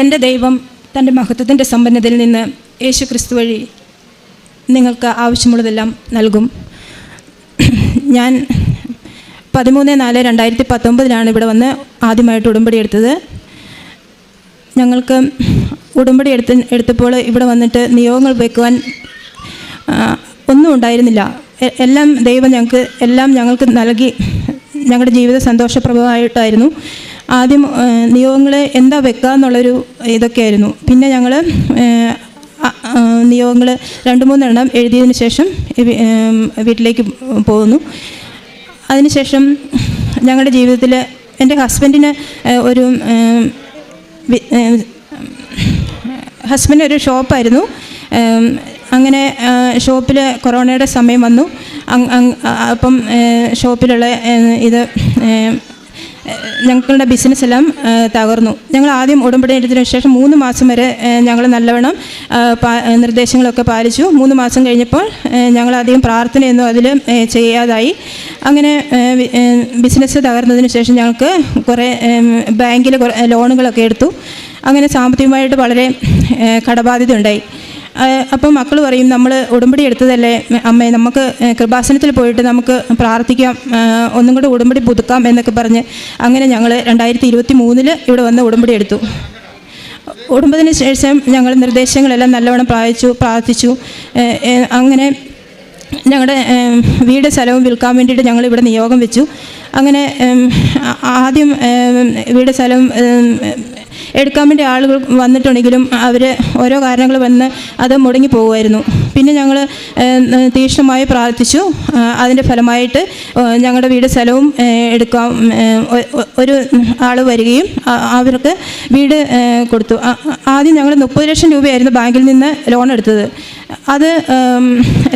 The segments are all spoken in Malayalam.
എന്റെ ദൈവം തന്റെ മഹത്വത്തിന്റെ സമ്പന്നതയിൽ നിന്ന് യേശു ക്രിസ്തു വഴി നിങ്ങൾക്ക് ആവശ്യമുള്ളതെല്ലാം നൽകും. ഞാൻ പതിമൂന്ന് നാല് രണ്ടായിരത്തി പത്തൊമ്പതിലാണ് ഇവിടെ വന്ന് ആദ്യമായിട്ട് ഉടമ്പടി എടുത്തത്. ഞങ്ങൾക്ക് ഉടമ്പടി എടുത്ത് എടുത്തപ്പോൾ ഇവിടെ വന്നിട്ട് നിയോഗങ്ങൾ വെക്കുവാൻ ഒന്നും ഉണ്ടായിരുന്നില്ല. എല്ലാം ദൈവം ഞങ്ങൾക്ക് എല്ലാം ഞങ്ങൾക്ക് നൽകി ഞങ്ങളുടെ ജീവിത സന്തോഷപ്രദമായിട്ടായിരുന്നു ആദ്യം നിയോഗങ്ങൾ എന്താ വെക്കുക എന്നുള്ളൊരു ഇതൊക്കെയായിരുന്നു. പിന്നെ ഞങ്ങൾ നിയോഗങ്ങൾ രണ്ട് മൂന്നെണ്ണം എഴുതിയതിന് ശേഷം വീട്ടിലേക്ക് പോകുന്നു. അതിനുശേഷം ഞങ്ങളുടെ ജീവിതത്തിൽ എന്റെ ഹസ്ബൻഡിന് ഒരു ഹസ്ബൻഡ് ഒരു ഷോപ്പായിരുന്നു. അങ്ങനെ ഷോപ്പിൽ കൊറോണയുടെ സമയം വന്നു. അപ്പം ഷോപ്പിലുള്ള ഇത് ഞങ്ങളുടെ ബിസിനസ് എല്ലാം തകർന്നു. ഞങ്ങൾ ആദ്യം ഉടമ്പടി എടുത്തതിന് ശേഷം മൂന്ന് മാസം വരെ ഞങ്ങൾ നല്ലവണ്ണം നിർദ്ദേശങ്ങളൊക്കെ പാലിച്ചു. മൂന്ന് മാസം കഴിഞ്ഞപ്പോൾ ഞങ്ങൾ അധികം പ്രാർത്ഥനയൊന്നും അതിൽ ചെയ്യാതായി. അങ്ങനെ ബിസിനസ് തകർന്നതിന് ശേഷം ഞങ്ങൾക്ക് കുറേ ബാങ്കിൽ ലോണുകളൊക്കെ എടുത്തു. അങ്ങനെ സാമ്പത്തികമായിട്ട് വളരെ കടബാധ്യത ഉണ്ടായി. ഏഹ്, അപ്പം മക്കൾ പറയും നമ്മൾ ഉടമ്പടി എടുത്തതല്ലേ? അമ്മേ നമുക്ക് കൃപാസനത്തിൽ പോയിട്ട് നമുക്ക് പ്രാർത്ഥിക്കാം ഒന്നും കൂടെ ഉടമ്പടി പുതുക്കാം എന്നൊക്കെ പറഞ്ഞ് അങ്ങനെ ഞങ്ങൾ രണ്ടായിരത്തി ഇരുപത്തി മൂന്നിൽ ഇവിടെ വന്ന് ഉടമ്പടി എടുത്തു. ഉടമ്പതിന് ശേഷം ഞങ്ങൾ നിർദ്ദേശങ്ങളെല്ലാം നല്ലവണ്ണം പ്രാപിച്ചു പ്രാർത്ഥിച്ചു. അങ്ങനെ ഞങ്ങളുടെ വീട് സ്ഥലവും വിൽക്കാൻ വേണ്ടിയിട്ട് ഞങ്ങൾ ഇവിടെ നിയോഗം വെച്ചു. അങ്ങനെ ആദ്യം വീട് സ്ഥലവും ഏം, എടുക്കാൻ വേണ്ടി ആളുകൾ വന്നിട്ടുണ്ടെങ്കിലും അവർ ഓരോ കാരണങ്ങൾ വന്ന് അത് മുടങ്ങി പോകുമായിരുന്നു. പിന്നെ ഞങ്ങൾ തീക്ഷ്ണമായി പ്രാർത്ഥിച്ചു. അതിന്റെ ഫലമായിട്ട് ഞങ്ങളുടെ വീട് സ്ഥലവും എടുക്കാം ഒരു ആൾ വരികയും അവർക്ക് വീട് കൊടുത്തു. ആദ്യം ഞങ്ങൾ മുപ്പത് ലക്ഷം രൂപയായിരുന്നു ബാങ്കിൽ നിന്ന് ലോൺ എടുത്തത്. അത്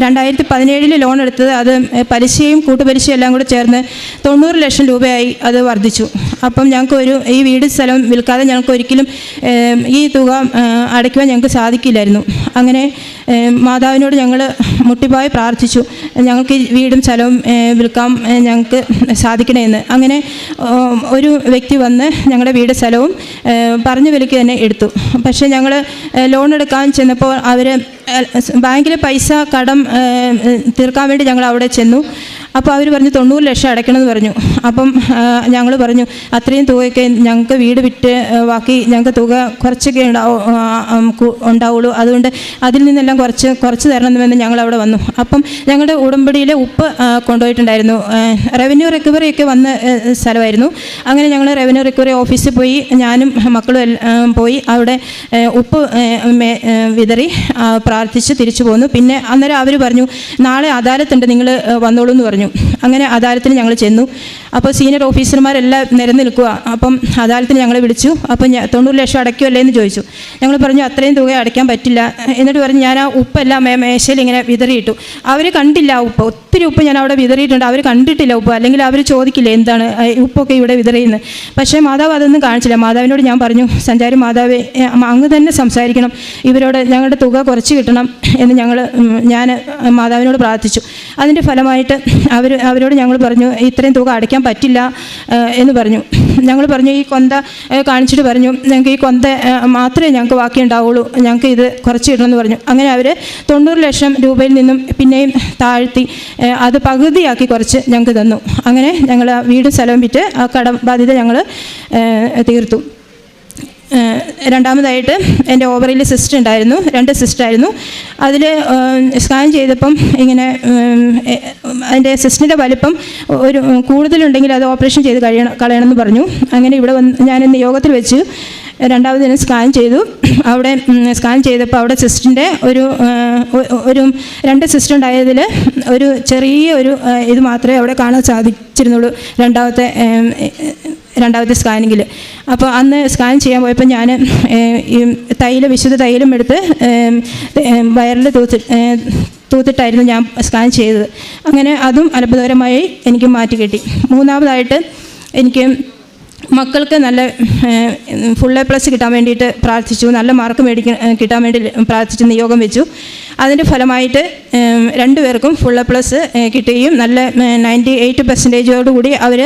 രണ്ടായിരത്തി പതിനേഴിൽ ലോൺ എടുത്തത് അത് പലിശയും കൂട്ടുപലിശയും എല്ലാം കൂടെ ചേർന്ന് തൊണ്ണൂറ് ലക്ഷം രൂപയായി അത് വർദ്ധിച്ചു. അപ്പം ഞങ്ങൾക്ക് ഒരു ഈ വീട് സ്ഥലം വിൽക്കാതെ ഞങ്ങൾക്ക് ഒരിക്കലും ഈ തുക അടയ്ക്കുവാൻ ഞങ്ങൾക്ക് സാധിക്കില്ലായിരുന്നു. അങ്ങനെ മാതാവിനോട് ഞങ്ങൾ മുട്ടിപ്പായി പ്രാർത്ഥിച്ചു. ഞങ്ങൾക്ക് വീടും സ്ഥലവും വിൽക്കാൻ ഞങ്ങൾക്ക് സാധിക്കണമെന്ന് അങ്ങനെ ഒരു വ്യക്തി വന്ന് ഞങ്ങളുടെ വീട് സ്ഥലവും പറഞ്ഞ വിലയ്ക്ക് തന്നെ എടുത്തു. പക്ഷേ ഞങ്ങൾ ലോൺ എടുക്കാൻ ചെന്നപ്പോൾ അവർ ബാങ്കിലെ പൈസ കടം തീർക്കാൻ വേണ്ടി ഞങ്ങൾ അവിടെ ചെന്നു. അപ്പോൾ അവർ പറഞ്ഞു തൊണ്ണൂറ് ലക്ഷം അടയ്ക്കണമെന്ന് പറഞ്ഞു. അപ്പം ഞങ്ങൾ പറഞ്ഞു അത്രയും തുകയൊക്കെ ഞങ്ങൾക്ക് വീട് വിറ്റ് ബാക്കി ഞങ്ങൾക്ക് തുക കുറച്ചൊക്കെ ഉണ്ടാവുള്ളൂ. അതുകൊണ്ട് അതിൽ നിന്നെല്ലാം കുറച്ച് കുറച്ച് തരണമെന്ന് ഞങ്ങൾ അവിടെ വന്നു. അപ്പം ഞങ്ങളുടെ ഉടമ്പടിയിലെ ഉപ്പ് കൊണ്ടുപോയിട്ടുണ്ടായിരുന്നു. റവന്യൂ റിക്കവറി ഒക്കെ വന്ന സ്ഥലമായിരുന്നു. അങ്ങനെ ഞങ്ങൾ റവന്യൂ റിക്കവറി ഓഫീസിൽ പോയി ഞാനും മക്കളും പോയി അവിടെ ഉപ്പ് വിതറി പ്രാർത്ഥിച്ച് തിരിച്ചു പോന്നു. പിന്നെ അന്നേരം അവർ പറഞ്ഞു നാളെ അദാലത്തുണ്ട് നിങ്ങൾ വന്നോളൂ എന്ന് പറഞ്ഞു. അങ്ങനെ അദാലത്തിന് ഞങ്ങൾ ചെന്നു. അപ്പോൾ സീനിയർ ഓഫീസർമാരെല്ലാം നിരന്ന് നിൽക്കുക അപ്പം അദാലത്തിന് ഞങ്ങളെ വിളിച്ചു. അപ്പം തൊണ്ണൂറ് ലക്ഷം അടയ്ക്കുമല്ലേ എന്ന് ചോദിച്ചു. ഞങ്ങൾ പറഞ്ഞു അത്രയും തുക അടയ്ക്കാൻ പറ്റില്ല. എന്നിട്ട് പറഞ്ഞു ഞാൻ ആ ഉപ്പെല്ലാം മേശയിൽ ഇങ്ങനെ വിതറിയിട്ടു. അവർ കണ്ടില്ല ഉപ്പ്. ഒത്തിരി ഉപ്പ് ഞാൻ അവിടെ വിതറിയിട്ടുണ്ട്. അവർ കണ്ടിട്ടില്ല ഉപ്പ്. അല്ലെങ്കിൽ അവർ ചോദിക്കില്ല എന്താണ് ഉപ്പൊക്കെ ഇവിടെ വിതറിയുന്നത് പക്ഷേ മാതാവ് അതൊന്നും കാണിച്ചില്ല. മാതാവിനോട് ഞാൻ പറഞ്ഞു സഞ്ചാരി മാതാവേ അങ്ങ് തന്നെ സംസാരിക്കണം. ഇവരോട് ഞങ്ങളുടെ തുക കുറച്ച് കിട്ടണം എന്ന് ഞങ്ങൾ ഞാൻ മാതാവിനോട് പ്രാർത്ഥിച്ചു. അതിന്റെ ഫലമായിട്ട് അവർ അവരോട് ഞങ്ങൾ പറഞ്ഞു ഇത്രയും തുക അടയ്ക്കാൻ പറ്റില്ല എന്ന് പറഞ്ഞു. ഞങ്ങൾ പറഞ്ഞു ഈ കൊന്ത കാണിച്ചിട്ട് പറഞ്ഞു ഞങ്ങൾക്ക് ഈ കൊന്ത മാത്രമേ ഞങ്ങൾക്ക് ബാക്കി ഉണ്ടാവുള്ളൂ ഞങ്ങൾക്ക് ഇത് കുറച്ച് ഇടണമെന്ന് പറഞ്ഞു. അങ്ങനെ അവർ തൊണ്ണൂറ് ലക്ഷം രൂപയിൽ നിന്നും പിന്നെയും താഴ്ത്തി അത് പകുതിയാക്കി കുറച്ച് ഞങ്ങൾക്ക് തന്നു. അങ്ങനെ ഞങ്ങൾ ആ വീട് സ്ഥലവും വിറ്റ് ആ കടബാധ്യത ഞങ്ങൾ തീർത്തു. രണ്ടാമതായിട്ട് എന്റെ ഓവറിൽ സിസ്റ്റ് ഉണ്ടായിരുന്നു രണ്ട് സിസ്റ്റർ ആയിരുന്നു. അതിൽ സ്കാൻ ചെയ്തപ്പം ഇങ്ങനെ അതിന്റെ സിസ്റ്റിന്റെ വലിപ്പം ഒരു കൂടുതലുണ്ടെങ്കിൽ അത് ഓപ്പറേഷൻ ചെയ്ത് കഴിയണം കളയണമെന്ന് പറഞ്ഞു. അങ്ങനെ ഇവിടെ വന്ന് ഞാൻ യോഗത്തിൽ വെച്ച് രണ്ടാമത് ഞാൻ സ്കാൻ ചെയ്തു. അവിടെ സ്കാൻ ചെയ്തപ്പോൾ അവിടെ സിസ്റ്റിന്റെ ഒരു ഒരു രണ്ട് സിസ്റ്റർ ഉണ്ടായതിൽ ഒരു ചെറിയ ഒരു ഇത് മാത്രമേ അവിടെ കാണാൻ സാധിച്ചിരുന്നുള്ളൂ. രണ്ടാമത്തെ രണ്ടാമത്തെ സ്കാനിങ്ങിൽ. അപ്പോൾ അന്ന് സ്കാൻ ചെയ്യാൻ പോയപ്പോൾ ഞാൻ ഈ തൈലം വിശുദ്ധ തൈലം എടുത്ത് വയറിൽ തൂത്തി തൂത്തിട്ടായിരുന്നു ഞാൻ സ്കാൻ ചെയ്തത്. അങ്ങനെ അതും അത്ഭുതകരമായി എനിക്ക് മാറ്റി കിട്ടി. മൂന്നാമതായിട്ട് എനിക്ക് മക്കൾക്ക് നല്ല ഫുൾ എ പ്ലസ് കിട്ടാൻ വേണ്ടിയിട്ട് പ്രാർത്ഥിച്ചു. നല്ല മാർക്ക് മേടിക്കാൻ കിട്ടാൻ വേണ്ടി പ്രാർത്ഥിച്ച് നിയോഗം വെച്ചു. അതിന്റെ ഫലമായിട്ട് രണ്ടുപേർക്കും ഫുൾ എ പ്ലസ് കിട്ടുകയും നല്ല നയന്റി എയ്റ്റ് പെർസെന്റേജോടുകൂടി അവർ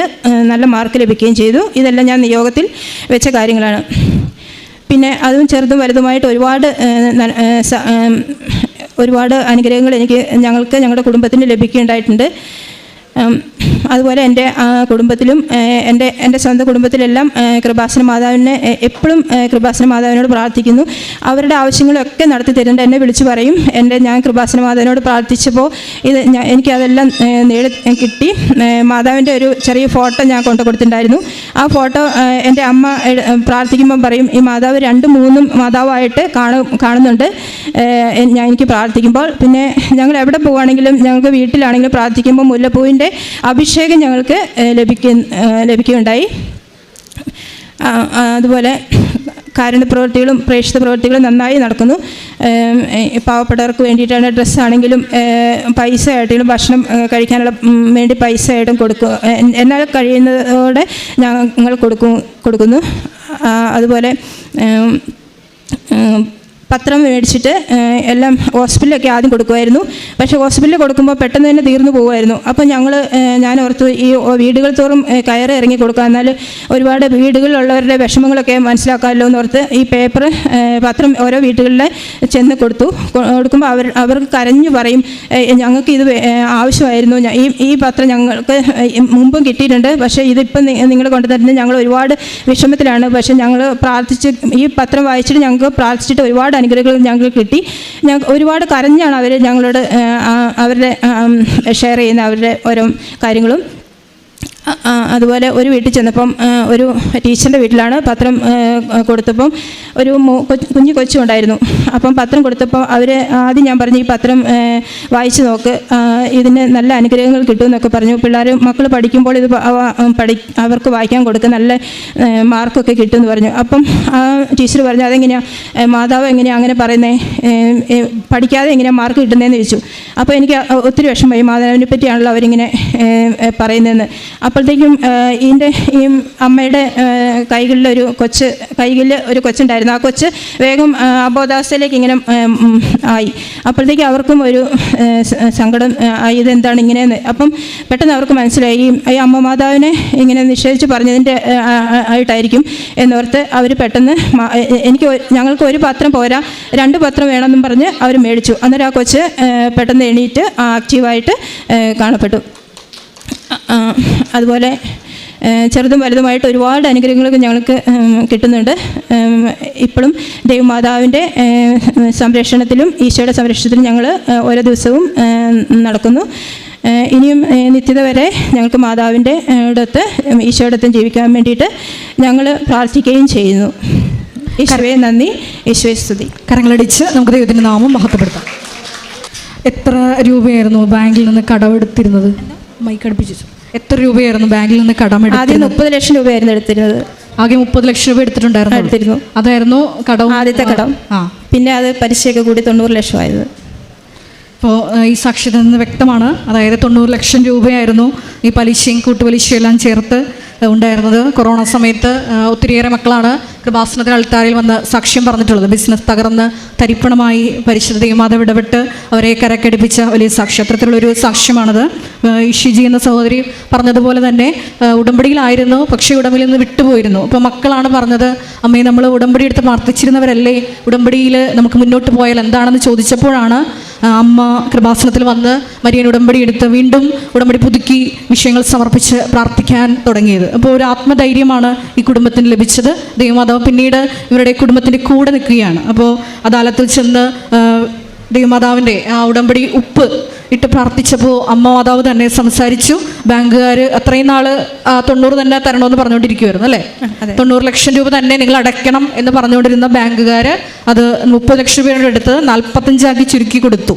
നല്ല മാർക്ക് ലഭിക്കുകയും ചെയ്തു. ഇതെല്ലാം ഞാൻ നിയോഗത്തിൽ വെച്ച കാര്യങ്ങളാണ്. പിന്നെ അതും ചെറുതും വലുതുമായിട്ട് ഒരുപാട് ഒരുപാട് അനുഗ്രഹങ്ങൾ എനിക്ക് ഞങ്ങൾക്ക് ഞങ്ങളുടെ കുടുംബത്തിന് ലഭിക്കുകയുണ്ടായിട്ടുണ്ട്. അതുപോലെ എന്റെ കുടുംബത്തിലും എന്റെ എന്റെ സ്വന്തം കുടുംബത്തിലെല്ലാം കൃപാസന മാതാവിനെ എപ്പോഴും കൃപാസന മാതാവിനോട് പ്രാർത്ഥിക്കുന്നു. അവരുടെ ആവശ്യങ്ങളൊക്കെ നടത്തി തരേണ്ട എന്നെ വിളിച്ചു പറയും. എന്റെ ഞാൻ കൃപാസന മാതാവിനോട് പ്രാർത്ഥിച്ചപ്പോൾ ഇത് എനിക്കതെല്ലാം നേടി കിട്ടി. മാതാവിന്റെ ഒരു ചെറിയ ഫോട്ടോ ഞാൻ കൊണ്ടു കൊടുത്തിട്ടുണ്ടായിരുന്നു. ആ ഫോട്ടോ എന്റെ അമ്മ പ്രാർത്ഥിക്കുമ്പം പറയും ഈ മാതാവ് രണ്ടും മൂന്നും മാതാവായിട്ട് കാണും കാണുന്നുണ്ട്. ഞാൻ എനിക്ക് പ്രാർത്ഥിക്കുമ്പോൾ പിന്നെ ഞങ്ങൾ എവിടെ പോവുകയാണെങ്കിലും ഞങ്ങൾക്ക് വീട്ടിലാണെങ്കിലും പ്രാർത്ഥിക്കുമ്പോൾ മുല്ലപ്പൂവിന്റെ അഭിഷേകം ഞങ്ങൾക്ക് ലഭിക്കുന്ന ലഭിക്കുകയുണ്ടായി. അതുപോലെ കാരുണ്യപ്രവൃത്തികളും പ്രേക്ഷിത പ്രവൃത്തികളും നന്നായി നടക്കുന്നു. പാവപ്പെട്ടവർക്ക് വേണ്ടിയിട്ടാണ് ഡ്രസ്സാണെങ്കിലും പൈസ ആയിട്ടെങ്കിലും ഭക്ഷണം കഴിക്കാനുള്ള വേണ്ടി പൈസ ആയിട്ടും കൊടുക്കും എന്നാൽ കഴിയുന്നതോടെ ഞങ്ങൾ കൊടുക്കും കൊടുക്കുന്നു. അതുപോലെ പത്രം മേടിച്ചിട്ട് എല്ലാം ഹോസ്പിറ്റലൊക്കെ ആദ്യം കൊടുക്കുമായിരുന്നു. പക്ഷേ ഹോസ്പിറ്റലിൽ കൊടുക്കുമ്പോൾ പെട്ടെന്ന് തന്നെ തീർന്നു പോകുമായിരുന്നു. അപ്പോൾ ഞങ്ങൾ ഞാൻ ഓർത്തു ഈ വീടുകൾ തോറും കയറി ഇറങ്ങി കൊടുക്കുക. എന്നാൽ ഒരുപാട് വീടുകളിലുള്ളവരുടെ വിഷമങ്ങളൊക്കെ മനസ്സിലാക്കാമല്ലോ എന്ന് ഓർത്ത് ഈ പേപ്പർ പത്രം ഓരോ വീടുകളിൽ ചെന്ന് കൊടുത്തു. കൊടുക്കുമ്പോൾ അവർ അവർക്ക് കരഞ്ഞു പറയും ഞങ്ങൾക്ക് ഇത് ആവശ്യമായിരുന്നു. ഈ ഈ പത്രം ഞങ്ങൾക്ക് മുമ്പും കിട്ടിയിട്ടുണ്ട്. പക്ഷേ ഇതിപ്പം നിങ്ങൾ കൊണ്ടുതരുന്നത് ഞങ്ങൾ ഒരുപാട് വിഷമത്തിലാണ്. പക്ഷേ ഞങ്ങൾ പ്രാർത്ഥിച്ച് ഈ പത്രം വായിച്ചിട്ട് ഞങ്ങൾക്ക് പ്രാർത്ഥിച്ചിട്ട് ഒരുപാട് അനുഗ്രഹങ്ങൾ ഞങ്ങൾക്ക് കിട്ടി. ഞങ്ങൾ ഒരുപാട് കരഞ്ഞാണ് അവർ ഞങ്ങളോട് അവരുടെ ഷെയർ ചെയ്യുന്ന അവരുടെ ഓരോ കാര്യങ്ങളും. അതുപോലെ ഒരു വീട്ടിൽ ചെന്നപ്പം ഒരു ടീച്ചറിന്റെ വീട്ടിലാണ് പത്രം കൊടുത്തപ്പം ഒരു കുഞ്ഞു കൊച്ചുണ്ടായിരുന്നു. അപ്പം പത്രം കൊടുത്തപ്പോൾ അവർ ആദ്യം ഞാൻ പറഞ്ഞു ഈ പത്രം വായിച്ചു നോക്ക്. ഇതിന് നല്ല അനുഗ്രഹങ്ങൾ കിട്ടുമെന്നൊക്കെ പറഞ്ഞു. പിള്ളേർ മക്കൾ പഠിക്കുമ്പോൾ ഇത് പഠി അവർക്ക് വായിക്കാൻ കൊടുക്കുക നല്ല മാർക്കൊക്കെ കിട്ടും എന്ന് പറഞ്ഞു. അപ്പം ആ ടീച്ചർ പറഞ്ഞു അതെങ്ങനെയാണ് മാതാവ് എങ്ങനെയാണ് അങ്ങനെ പറയുന്നത് പഠിക്കാതെ എങ്ങനെയാണ് മാർക്ക് കിട്ടുന്നതെന്ന് ചോദിച്ചു. അപ്പോൾ എനിക്ക് ഒത്തിരി വിഷമമായി മാതാവിനെ പറ്റിയാണല്ലോ അവരിങ്ങനെ പറയുന്നതെന്ന് അപ്പം അപ്പോഴത്തേക്കും ഇതിന്റെ ഈ അമ്മയുടെ കൈകളിലൊരു കൊച്ച് കൈകളിൽ ഒരു കൊച്ചുണ്ടായിരുന്നു. ആ കൊച്ച് വേഗം അബോധാവസ്ഥയിലേക്ക് ഇങ്ങനെ ആയി. അപ്പോഴത്തേക്കും അവർക്കും ഒരു സങ്കടം ആയി. ഇതെന്താണ് ഇങ്ങനെയെന്ന് അപ്പം പെട്ടെന്ന് അവർക്ക് മനസ്സിലായി. ഈ അമ്മ മാതാവിനെ ഇങ്ങനെ നിഷേധിച്ച് പറഞ്ഞതിന്റെ ആയിട്ടായിരിക്കും എന്നോർത്ത് അവർ പെട്ടെന്ന് എനിക്ക് ഞങ്ങൾക്ക് ഒരു പത്രം പോരാ രണ്ട് പത്രം വേണമെന്നും പറഞ്ഞ് അവർ മേടിച്ചു. അന്നേരം ആ കൊച്ച് പെട്ടെന്ന് എണീറ്റ് ആക്റ്റീവായിട്ട് കാണപ്പെട്ടു. അതുപോലെ ചെറുതും വലുതുമായിട്ട് ഒരുപാട് അനുഗ്രഹങ്ങളൊക്കെ ഞങ്ങൾക്ക് കിട്ടുന്നുണ്ട്. ഇപ്പോഴും ദൈവമാതാവിന്റെ സംരക്ഷണത്തിലും ഈശോയുടെ സംരക്ഷണത്തിലും ഞങ്ങൾ ഓരോ ദിവസവും നടക്കുന്നു. ഇനിയും നിത്യത വരെ ഞങ്ങൾക്ക് മാതാവിന്റെ ഇടത്ത് അടുത്ത് ഈശോയുടെ അടുത്ത് ജീവിക്കാൻ വേണ്ടിയിട്ട് ഞങ്ങൾ പ്രാർത്ഥിക്കുകയും ചെയ്യുന്നു. ഈശോയെ നന്ദി. ഈശോയെ സ്തുതി. കരങ്ങളടിച്ച് നമുക്ക് ദൈവത്തിന്റെ നാമം മഹത്വപ്പെടുത്താം. എത്ര രൂപയായിരുന്നു ബാങ്കിൽ നിന്ന് കടമെടുത്തിരുന്നത്? മൈക്ക് അടുപ്പിച്ചു എത്ര രൂപയായിരുന്നു ബാങ്കിൽ നിന്ന് ആദ്യം കടമെടുത്തിരുന്നത് മുപ്പത് ലക്ഷം രൂപയായിരുന്നു എടുത്തിരുന്നത്. ആകെ മുപ്പത് ലക്ഷം രൂപ എടുത്തിട്ടുണ്ടായിരുന്നു എടുത്തിരുന്നു. അതായിരുന്നു കടം ആദ്യത്തെ കടം. ആ. പിന്നെ അത് പലിശയൊക്കെ കൂടി തൊണ്ണൂറ് ലക്ഷമായത് ഇപ്പോൾ ഈ സാക്ഷ്യത നിന്ന് വ്യക്തമാണ്. അതായത് തൊണ്ണൂറ് ലക്ഷം രൂപയായിരുന്നു ഈ പലിശയും കൂട്ടുപലിശയും എല്ലാം ചേർത്ത് ഉണ്ടായിരുന്നത്. കൊറോണ സമയത്ത് ഒത്തിരിയേറെ മക്കളാണ് കൃപാസനത്തിൽ അൾത്താരിൽ വന്ന് സാക്ഷ്യം പറഞ്ഞിട്ടുള്ളത്. ബിസിനസ് തകർന്ന് തരിപ്പണമായി പരിശുദ്ധ ദൈവമാതാവ് ഇടപെട്ട് അവരെ കരക്കടിപ്പിച്ച വലിയ സാക്ഷ്യം അത്തരത്തിലുള്ളൊരു സാക്ഷ്യമാണത് ഇഷിജി എന്ന സഹോദരി പറഞ്ഞതുപോലെ തന്നെ ഉടമ്പടിയിലായിരുന്നു പക്ഷേ ഉടമ്പടിയിൽ നിന്ന് വിട്ടുപോയിരുന്നു. അപ്പോൾ മക്കളാണ് പറഞ്ഞത് അമ്മയെ നമ്മൾ ഉടമ്പടി എടുത്ത് പ്രാർത്ഥിച്ചിരുന്നവരല്ലേ? ഉടമ്പടിയിൽ നമുക്ക് മുന്നോട്ട് പോയാൽ എന്താണെന്ന് ചോദിച്ചപ്പോഴാണ് അമ്മ കൃപാസനത്തിൽ വന്ന് മരിയൻ ഉടമ്പടി എടുത്ത് വീണ്ടും ഉടമ്പടി പുതുക്കി വിഷയങ്ങൾ സമർപ്പിച്ച് പ്രാർത്ഥിക്കാൻ തുടങ്ങിയത്. അപ്പോൾ ഒരു ആത്മധൈര്യമാണ് ഈ കുടുംബത്തിന് ലഭിച്ചത്. ദൈവമാതാവ് പിന്നീട് ഇവരുടെ കുടുംബത്തിന്റെ കൂടെ നിൽക്കുകയാണ്. അപ്പോൾ അദാലത്തിൽ ചെന്ന് ദൈവമാതാവിന്റെ ആ ഉടമ്പടി ഉപ്പ് ഇട്ട് പ്രാർത്ഥിച്ചപ്പോൾ അമ്മ മാതാവ് തന്നെ സംസാരിച്ചു. ബാങ്കുകാർ അത്രയും നാൾ തൊണ്ണൂറ് തന്നെ തരണമെന്ന് പറഞ്ഞുകൊണ്ടിരിക്കുമായിരുന്നു അല്ലേ. തൊണ്ണൂറ് ലക്ഷം രൂപ തന്നെ നിങ്ങൾ അടയ്ക്കണം എന്ന് പറഞ്ഞുകൊണ്ടിരുന്ന ബാങ്കുകാർ അത് മുപ്പത് ലക്ഷം രൂപയുടെ എടുത്ത് നാൽപ്പത്തഞ്ചാക്കി ചുരുക്കി കൊടുത്തു.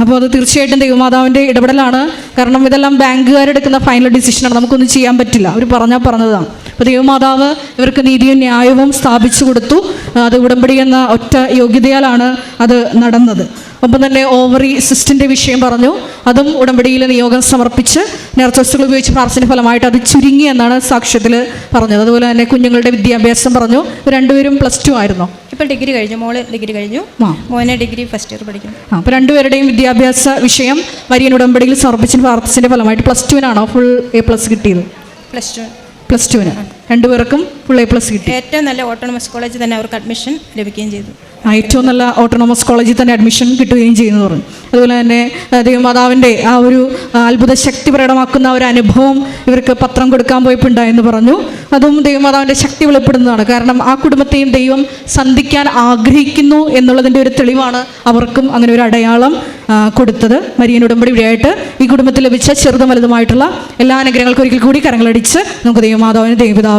അപ്പോൾ അത് തീർച്ചയായിട്ടും ദൈവമാതാവിന്റെ ഇടപെടലാണ്. കാരണം ഇതെല്ലാം ബാങ്കുകാരെടുക്കുന്ന ഫൈനൽ ഡിസിഷനാണ് നമുക്കൊന്നും ചെയ്യാൻ പറ്റില്ല. അവർ പറഞ്ഞാൽ പറഞ്ഞതാണ്. അപ്പോൾ ദൈവമാതാവ് ഇവർക്ക് നീതിയും ന്യായവും സ്ഥാപിച്ചു കൊടുത്തു. അത് ഉടമ്പടി എന്ന ഒറ്റ യോഗ്യതയാലാണ് അത് നടന്നത്. ഒപ്പം തന്നെ ഓവറി സിസ്റ്റിന്റെ വിഷയം പറഞ്ഞു. അതും ഉടമ്പടിയിൽ നിയോഗം സമർപ്പിച്ച് നേർച്ചസ്തുകൾ ഉപയോഗിച്ച് പ്രാർത്ഥന ഫലമായിട്ട് അത് ചുരുങ്ങി എന്നാണ് സാക്ഷ്യത്തിൽ പറഞ്ഞത്. അതുപോലെ തന്നെ കുഞ്ഞുങ്ങളുടെ വിദ്യാഭ്യാസം പറഞ്ഞു. രണ്ടുപേരും പ്ലസ് ടു ആയിരുന്നു. ഇപ്പോൾ ഡിഗ്രി കഴിഞ്ഞു. മോൾ ഡിഗ്രി കഴിഞ്ഞു. മോനെ ഡിഗ്രി ഫസ്റ്റ് ഇയർ പഠിക്കുന്നു. അപ്പോൾ രണ്ടുപേരുടെയും വിദ്യാഭ്യാസ വിഷയം വരിയൻ ഉടമ്പടിയിൽ സമർപ്പിച്ച പ്രാർത്ഥിച്ചതിന്റെ ഫലമായിട്ട് പ്ലസ് ടുവിനാണോ ഫുൾ എ പ്ലസ് കിട്ടിയത്? Plus two. പ്ലസ് ടുവിന്. രണ്ടുപേർക്കും ഫുൾ എ പ്ലസ് കിട്ടി. ഏറ്റവും നല്ല ഓട്ടോണമസ് കോളേജിൽ തന്നെ അവർക്ക് അഡ്മിഷൻ ലഭിക്കുകയും ചെയ്തു. ഏറ്റവും നല്ല ഓട്ടോണോമസ് കോളേജിൽ തന്നെ അഡ്മിഷൻ കിട്ടുകയും ചെയ്യുന്നു പറഞ്ഞു. അതുപോലെ തന്നെ ദൈവമാതാവിന്റെ ആ ഒരു അത്ഭുത ശക്തി പ്രകടമാക്കുന്ന ഒരു അനുഭവം ഇവർക്ക് പത്രം കൊടുക്കാൻ പോയപ്പോൾ ഉണ്ടായെന്ന് പറഞ്ഞു. അതും ദൈവമാതാവിന്റെ ശക്തി വെളിപ്പെടുന്നതാണ്. കാരണം ആ കുടുംബത്തെയും ദൈവം സന്ധിക്കാൻ ആഗ്രഹിക്കുന്നു എന്നുള്ളതിന്റെ ഒരു തെളിവാണ് അവർക്കും അങ്ങനെ ഒരു അടയാളം കൊടുത്തത്. മരിയൻ ഉടമ്പടി വഴിയായിട്ട് ഈ കുടുംബത്തിൽ ലഭിച്ച ചെറുതും വലുതുമായിട്ടുള്ള എല്ലാ അനുഗ്രഹങ്ങൾക്കും ഒരിക്കൽ കൂടി കരങ്ങളടിച്ച് നമുക്ക് ദൈവമാതാവിന് ദൈവപിതാവിന്